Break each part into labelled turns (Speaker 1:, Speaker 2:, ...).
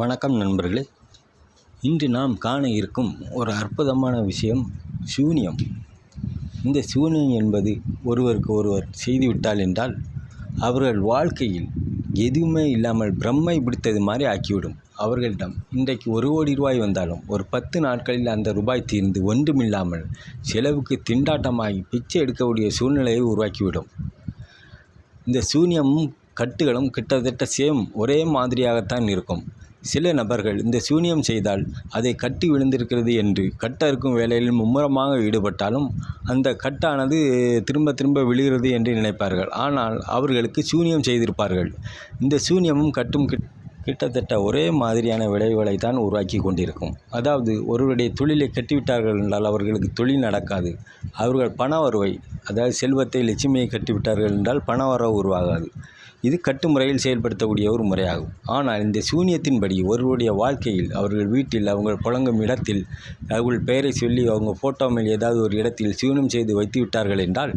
Speaker 1: வணக்கம் நண்பர்களே. இன்று நாம் காண இருக்கும் ஒரு அற்புதமான விஷயம் சூனியம். இந்த சூனியம் என்பது ஒருவருக்கு ஒருவர் செய்துவிட்டால் என்றால் அவர்கள் வாழ்க்கையில் எதுவுமே இல்லாமல் பிரம்மை பிடித்தது மாதிரி ஆக்கிவிடும். அவர்களிடம் இன்றைக்கு ஒரு கோடி ரூபாய் வந்தாலும் ஒரு பத்து நாட்களில் அந்த ரூபாய் தீர்ந்து ஒன்றுமில்லாமல் செலவுக்கு திண்டாட்டமாகி பிச்சை எடுக்கக்கூடிய சூழ்நிலையை உருவாக்கிவிடும். இந்த சூனியமும் கட்டுகளும் கிட்டத்தட்ட சேம் ஒரே மாதிரியாகத்தான் இருக்கும். சில நபர்கள் இந்த சூனியம் செய்தால் அதை கட்டி விழுந்திருக்கிறது என்று கட்ட இருக்கும் வேலையில் மும்முரமாக ஈடுபட்டாலும் அந்த கட்டானது திரும்ப திரும்ப விழுகிறது என்று நினைப்பார்கள். ஆனால் அவர்களுக்கு சூனியம் செய்திருப்பார்கள். இந்த சூனியமும் கட்டும் கிட் கிட்டத்தட்ட ஒரே மாதிரியான விளைவுகளை தான் உருவாக்கி கொண்டிருக்கும். அதாவது ஒருவருடைய தொழிலை கட்டிவிட்டார்கள் என்றால் அவர்களுக்கு தொழில் நடக்காது. அவர்கள் பண வருவை அதாவது செல்வத்தை லட்சுமியை கட்டிவிட்டார்கள் என்றால் பண வரவு உருவாகாது. இது கட்டுமுறையில் செயல்படுத்தக்கூடிய ஒரு முறையாகும். ஆனால் இந்த சூனியத்தின்படி ஒருவருடைய வாழ்க்கையில் அவர்கள் வீட்டில் அவங்கள் புழங்கும் இடத்தில் அவர்கள் பெயரை சொல்லி அவங்க ஃபோட்டோ மேல் ஏதாவது ஒரு இடத்தில் சூனியம் செய்து வைத்து விட்டார்கள் என்றால்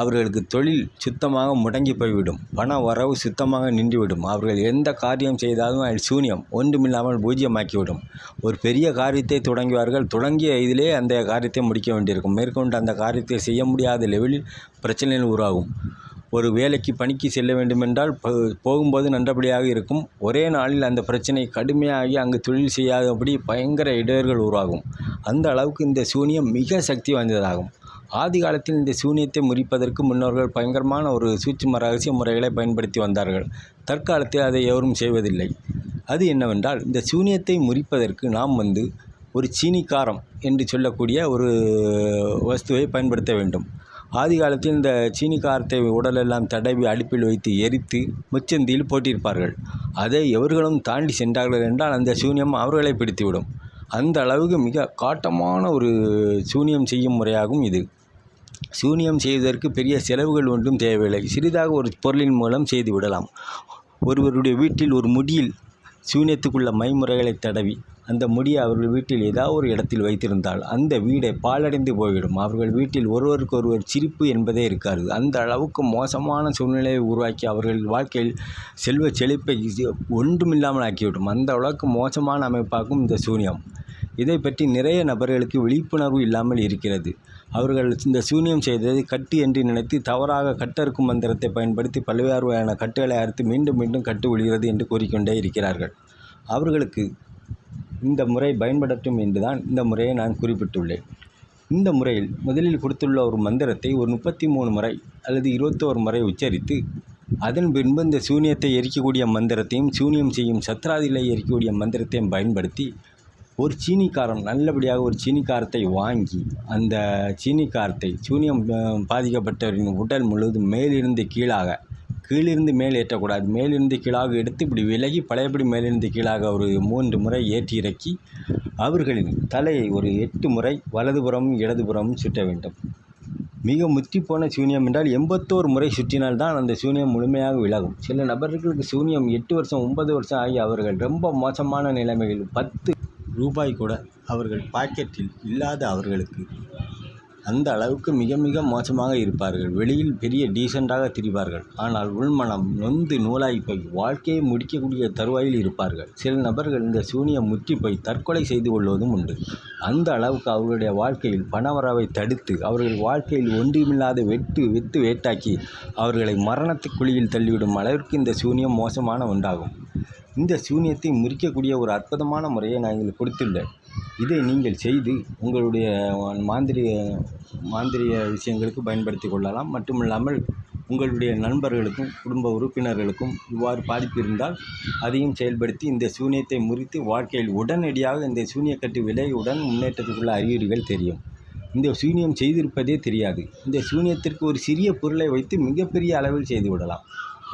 Speaker 1: அவர்களுக்கு தொழில் சுத்தமாக முடங்கி போய்விடும். பண வரவு சுத்தமாக நின்றுவிடும். அவர்கள் எந்த காரியம் செய்தாலும் அது சூனியம் ஒன்றுமில்லாமல் பூஜ்ஜியமாக்கிவிடும் ஒரு பெரிய காரியத்தை தொடங்குவார்கள். தொடங்கிய இதிலே அந்த காரியத்தை முடிக்க வேண்டியிருக்கும். மேற்கொண்டு அந்த காரியத்தை செய்ய முடியாத லெவலில் பிரச்சனைகள் உருவாகும். ஒரு வேலைக்கு பணிக்கு செல்ல வேண்டுமென்றால் போகும்போது நன்றபடியாக இருக்கும். ஒரே நாளில் அந்த பிரச்சனை கடுமையாகி அங்கு தொழில் செய்யாதபடி பயங்கர இடர்கள் உருவாகும். அந்த அளவுக்கு இந்த சூனியம் மிக சக்தி வாய்ந்ததாகும். ஆதி காலத்தில் இந்த சூனியத்தை முறிப்பதற்கு முன்னோர்கள் பயங்கரமான ஒரு சூட்சும ரகசிய முறைகளை பயன்படுத்தி வந்தார்கள். தற்காலத்தில் அதை எவரும் செய்வதில்லை. அது என்னவென்றால் இந்த சூனியத்தை முறிப்பதற்கு நாம் வந்து ஒரு சீனிக்காரம் என்று சொல்லக்கூடிய ஒரு வஸ்துவை பயன்படுத்த வேண்டும். ஆதி காலத்தில் இந்த சீனி காரத்தை உடலெல்லாம் தடவி அடுப்பில் வைத்து எரித்து முச்சந்தியில் போட்டிருப்பார்கள். அதை எவர்களும் தாண்டி சென்றார்கள் என்றால் அந்த சூனியம் அவர்களை பிடித்துவிடும். அந்த அளவுக்கு மிக காட்டமான ஒரு சூனியம் செய்யும் முறையாகும் இது. சூனியம் செய்வதற்கு பெரிய செலவுகள் ஒன்றும் தேவையில்லை. சிறிதாக ஒரு பொருளின் மூலம் செய்து விடலாம். ஒருவருடைய வீட்டில் ஒரு முடியில் சூனியத்துக்குள்ள மைமுறைகளை தடவி அந்த முடியை அவர்கள் வீட்டில் ஏதாவது ஒரு இடத்தில் வைத்திருந்தால் அந்த வீடை பாழடைந்து போய்விடும். அவர்கள் வீட்டில் ஒருவருக்கு ஒருவர் சிரிப்பு என்பதே இருக்காது. அந்த அளவுக்கு மோசமான சூழ்நிலையை உருவாக்கி அவர்கள் வாழ்க்கையில் செல்வ செழிப்பை ஒன்றுமில்லாமல் ஆக்கிவிடும். அந்த அளவுக்கு மோசமான அமைப்பாகும் இந்த சூனியம். இதை பற்றி நிறைய நபர்களுக்கு விழிப்புணர்வு இல்லாமல் இருக்கிறது. அவர்கள் இந்த சூனியம் செய்ததை கட்டு என்று நினைத்து தவறாக கட்டறுக்கும் மந்திரத்தை பயன்படுத்தி பல்வேறு வகையான கட்டுகளை அறுத்து மீண்டும் மீண்டும் கட்டு விழுகிறது என்று கூறிக்கொண்டே இருக்கிறார்கள். அவர்களுக்கு இந்த முறை பயன்படட்டும் என்றுதான் இந்த முறையை நான் குறிப்பிட்டுள்ளேன். இந்த முறையில் முதலில் கொடுத்துள்ள ஒரு மந்திரத்தை ஒரு முப்பத்தி மூணு முறை அல்லது இருபத்தோரு முறை உச்சரித்து அதன் பின்பு இந்த சூனியத்தை எரிக்கக்கூடிய மந்திரத்தையும் சூனியம் செய்யும் சத்ராதிகளை எரிக்கக்கூடிய மந்திரத்தையும் பயன்படுத்தி ஒரு சீனிக்காரம் நல்லபடியாக ஒரு சீனிக்காரத்தை வாங்கி அந்த சீனிக்காரத்தை சூனியம் பாதிக்கப்பட்டவரின் உடல் முழுவதும் மேலிருந்து கீழாக கீழிருந்து மேல் ஏற்றக்கூடாது. மேலிருந்து கீழாக எடுத்து இப்படி விலகி பழையபடி மேலிருந்து கீழாக ஒரு மூன்று முறை ஏற்றி இறக்கி அவர்களின் தலையை ஒரு எட்டு முறை வலதுபுறமும் இடதுபுறமும் சுற்ற வேண்டும். மிக முத்தி போன சூனியம் என்றால் எண்பத்தோரு முறை சுற்றினால்தான் அந்த சூனியம் முழுமையாக விலகும். சில நபர்களுக்கு சூனியம் எட்டு வருஷம் ஒன்பது வருஷம் ஆகி அவர்கள் ரொம்ப மோசமான நிலைமையில் பத்து ரூபாய் கூட அவர்கள் பாக்கெட்டில் இல்லாத அவர்களுக்கு அந்த அளவுக்கு மிக மிக மோசமாக இருப்பார்கள். வெளியில் பெரிய டீசெண்டாக திரிவார்கள். ஆனால் உள்மனம் நொந்து நூலாகி போய் வாழ்க்கையை முடிக்கக்கூடிய தருவாயில் இருப்பார்கள். சில நபர்கள் இந்த சூனியம் முற்றி போய் தற்கொலை செய்து கொள்வதும் உண்டு. அந்த அளவுக்கு அவர்களுடைய வாழ்க்கையில் பணவரவை தடுத்து அவர்கள் வாழ்க்கையில் ஒன்றுமில்லாத வெட்டு வித்து வேட்டாக்கி அவர்களை மரணத்துக்குழியில் தள்ளிவிடும் அளவிற்கு இந்த சூனியம் மோசமான ஒன்றாகும். இந்த சூனியத்தை முறிக்கக்கூடிய ஒரு அற்புதமான முறையை நான் எங்களுக்கு கொடுத்துள்ளேன். இதை நீங்கள் செய்து உங்களுடைய மாந்திரிய மாந்திரிய விஷயங்களுக்கு பயன்படுத்தி கொள்ளலாம். மட்டுமில்லாமல் உங்களுடைய நண்பர்களுக்கும் குடும்ப உறுப்பினர்களுக்கும் இவ்வாறு பாதிப்பு இருந்தால் அதையும் செயல்படுத்தி இந்த சூனியத்தை முறித்து வாழ்க்கையில் உடனடியாக இந்த சூனியக்கட்டு விலையுடன் முன்னேற்றத்துக்குள்ள அறிகுறிகள் தெரியும். இந்த சூனியம் செய்திருப்பதே தெரியாது. இந்த சூனியத்திற்கு ஒரு சிறிய பொருளை வைத்து மிகப்பெரிய அளவில் செய்து விடலாம்.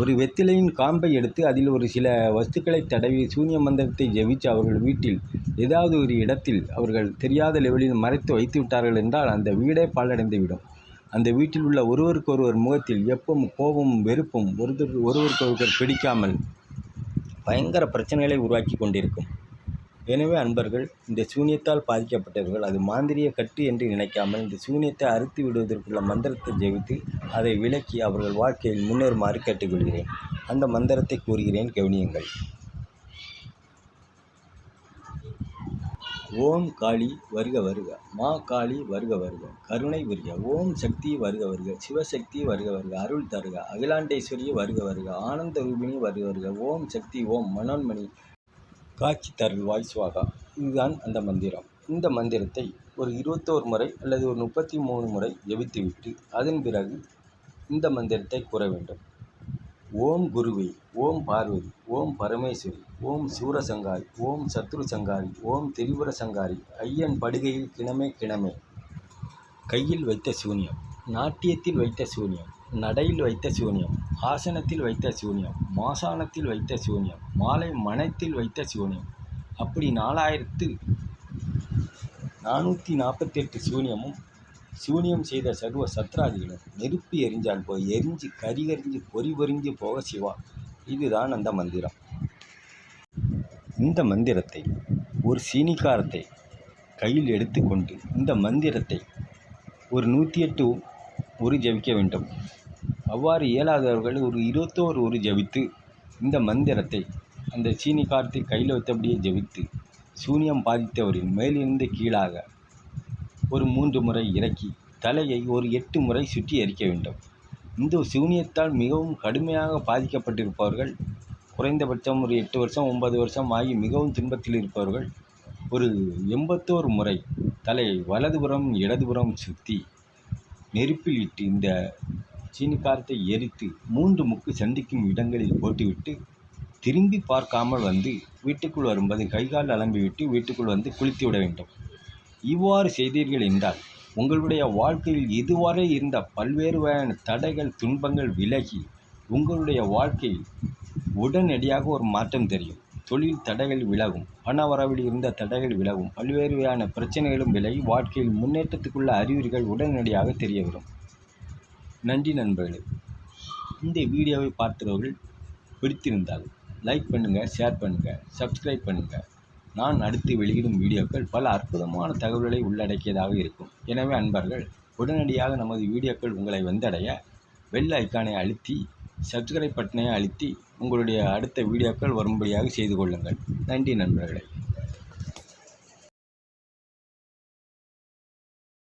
Speaker 1: ஒரு வெத்திலையின் காம்பை எடுத்து அதில் ஒரு சில வஸ்துக்களை தடவி சூன்ய மந்திரத்தை ஜெபிச்சு அவர்கள் வீட்டில் ஏதாவது ஒரு இடத்தில் அவர்கள் தெரியாத லெவலில் மறைத்து வைத்து விட்டார்கள் என்றால் அந்த வீடே பாழடைந்து விடும் அந்த வீட்டில் உள்ள ஒருவருக்கொருவர் முகத்தில் எப்பவும் கோபமும் வெறுப்பும் ஒருத்தர் ஒருவருக்கொருவர் பிடிக்காமல் பயங்கர பிரச்சனைகளை உருவாக்கி கொண்டிருக்கும். எனவே அன்பர்கள் இந்த சூனியத்தால் பாதிக்கப்பட்டவர்கள் அது மாந்திரிய கட்டு என்று நினைக்காமல் இந்த சூனியத்தை அறுத்து விடுவதற்குள்ள மந்திரத்தை ஜெபித்து அதை விலக்கி அவர்கள் வாழ்க்கையில் முன்னேறுமாறு கேட்டுக்கொள்கிறேன். அந்த மந்திரத்தை கூறுகிறேன் கவனியுங்கள். ஓம் காளி வருக வருக மா காளி வருக வருக கருணை வருக ஓம் சக்தி வருக வருக சிவசக்தி வருக வருக அருள் தருக அகிலாண்டேஸ்வரி வருக வருக ஆனந்த ரூபிணி வருக வருக ஓம் சக்தி ஓம் மனோன்மணி காட்சி தருள்வாய் சுவாகா இதுதான் அந்த மந்திரம். இந்த மந்திரத்தை ஒரு இருபத்தோரு முறை அல்லது ஒரு முப்பத்தி மூணு முறை ஜெபித்துவிட்டு அதன் பிறகு இந்த மந்திரத்தை கூற வேண்டும். ஓம் குருவே ஓம் பார்வதி ஓம் பரமேஸ்வரி ஓம் சூரசங்காரி ஓம் சத்ரு சங்காரி ஓம் திரிபுர சங்காரி ஐயன் படுகையில் கிணமே கிணமே. கையில் வைத்த சூனியம் நாட்டியத்தில் வைத்த சூனியம். நடையில் வைத்த சூன்யம் ஆசனத்தில் வைத்த சூன்யம் மாசானத்தில் வைத்த சூன்யம் மாலை மனத்தில் வைத்த சூன்யம். அப்படி நாலாயிரத்து நானூற்றி நாற்பத்தெட்டு சூன்யமும் சூனியம் செய்த சர்வ சத்ராதிகளும் நெருப்பு எரிஞ்சால் போய் எரிஞ்சு கரிகரிஞ்சு பொறி பொறிஞ்சு போக சிவா. இதுதான் அந்த மந்திரம். இந்த மந்திரத்தை ஒரு சீனிக்காரத்தை கையில் எடுத்துக்கொண்டு இந்த மந்திரத்தை ஒரு நூற்றி எட்டு ஒரு ஜபிக்க வேண்டும். அவ்வாறு இயலாதவர்கள் ஒரு இருபத்தோரு ஒரு ஜபித்து இந்த மந்திரத்தை அந்த சீனி கார்த்தை கையில் வைத்தபடியே ஜபித்து சூனியம் பாதித்தவரின் மேலிருந்து கீழாக ஒரு மூன்று முறை இறக்கி தலையை ஒரு எட்டு முறை சுற்றி எரிக்க வேண்டும். இந்த சூனியத்தால் மிகவும் கடுமையாக பாதிக்கப்பட்டிருப்பவர்கள் குறைந்தபட்சம் ஒரு எட்டு வருஷம் ஒன்பது வருஷம் ஆகி மிகவும் துன்பத்தில் இருப்பவர்கள் ஒரு எண்பத்தோரு முறை தலையை வலதுபுறம் இடதுபுறம் சுற்றி நெருப்பில் இட்டு இந்த சீனிக்காரத்தை எரித்து மூன்று முக்கு சந்திக்கும் இடங்களில் போட்டுவிட்டு திரும்பி பார்க்காமல் வந்து வீட்டுக்குள் வரும்போது கைகால் அலம்பிவிட்டு வீட்டுக்குள் வந்து குளித்து விட வேண்டும். இவ்வாறு செய்தீர்கள் என்றால் உங்களுடைய வாழ்க்கையில் இதுவரை இருந்த பல்வேறு வகையான தடைகள் துன்பங்கள் விலகி உங்களுடைய வாழ்க்கையில் உடனடியாக ஒரு மாற்றம் தெரியும். தொழில் தடைகள் விலகும் பண வரவில் இருந்த தடைகள் விலகும் பல்வேறு வகையான பிரச்சனைகளும் விலகி வாழ்க்கையில் முன்னேற்றத்துக்குள்ள அறிகுறிகள் உடனடியாக தெரிய வரும். நன்றி நண்பர்களே. இந்த வீடியோவை பார்த்தவர்கள் பிடித்திருந்தால் லைக் பண்ணுங்கள் ஷேர் பண்ணுங்கள் சப்ஸ்கிரைப் பண்ணுங்கள் நான் அடுத்து வெளியிடும் வீடியோக்கள் பல அற்புதமான தகவல்களை உள்ளடக்கியதாக இருக்கும். எனவே அன்பர்கள் உடனடியாக நமது வீடியோக்கள் உங்களை வந்தடைய வெள்ள ஐக்கானை அழுத்தி சப்ஸ்கிரைப் பட்டனை அழுத்தி உங்களுடைய அடுத்த வீடியோக்கள் வரும்படியாக செய்து கொள்ளுங்கள். நன்றி நண்பர்களே.